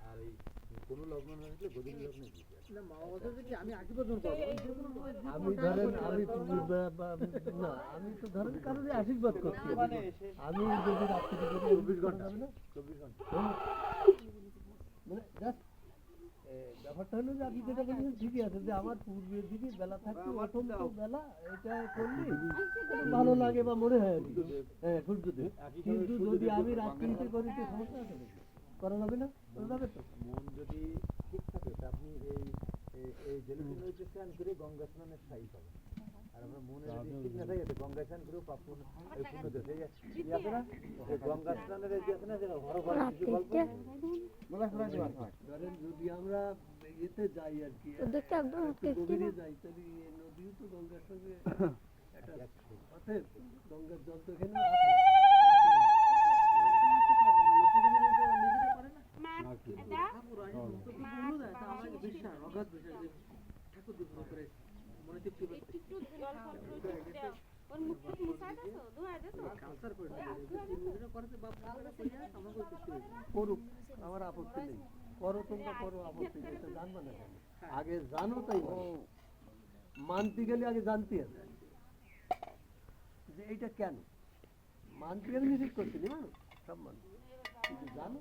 আর লগ্ন কোনো লগ্ন না থাকলে গদিনী লগ্নে দিতে হয়। আমি ধরেন আমি না আমি তো ধরেন কারণে আশীর্বাদ করছি আমি যদি রাত্রি করে, চব্বিশ ঘণ্টা না চব্বিশ ঘণ্টা মানে ব্যাপারটা হলো যে আপনি যেটা বলছেন ঠিকই আছে যে আমার পূর্বের দিকে বেলা থাকতে প্রথম বেলা এটা করলে ভালো লাগে বা মনে হয় হ্যাঁ সূর্যোদয়। কিন্তু যদি আমি রাত্রিতে করি তো সমস্যা আছে করা যাবে না? করা যাবে তো? মন যদি ঠিক থাকে আপনি এই এই- জেলুটিন হইতে স্নান করে গঙ্গা স্নানের স্থায়ী পাবেন। আর আপনার মনে যদি ঠিক না থাকে তো গঙ্গা পূর্ণ দেশ আছে না স্নানের এই আছে না যে ঘর ঘর কিছু গল্প ধরেন যদি আমরা ইয়েতে যাই আর কি ওদেরকে একদম গভীরে যাই তাহলে এই নদীও তো গঙ্গার সঙ্গে একটা অতএব গঙ্গার জল তো এখানে আছে করুক আমার আপত্তি নেই। করো তোমরা করো আপত্তি নেই। জানবা না আগে জানো তাই মানতে গেলে আগে জানতে হবে। যে এইটা কেন? মানতে গেলে নিষেধ করছি না সব মানুষ। কিন্তু জানো?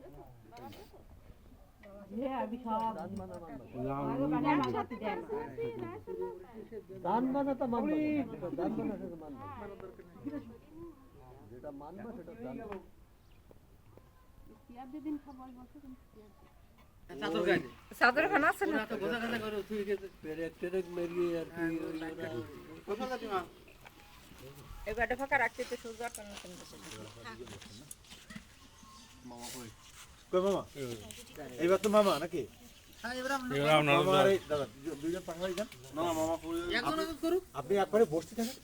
আমি সব জানবা না মানবা না। আমার সাথে দেয় না জানবা না তা মানবা না যেটা জানবা সেটা মানবা না। যেটা মানবা সেটা জানবা চাদর খানা আছে না পেরেক টেরেক মেরিয়ে আর কি ফাঁকা রাখতে তো আর না কই মামা? এইবার তো মামা নাকি? আপনি একবারে বসতে থাকেন।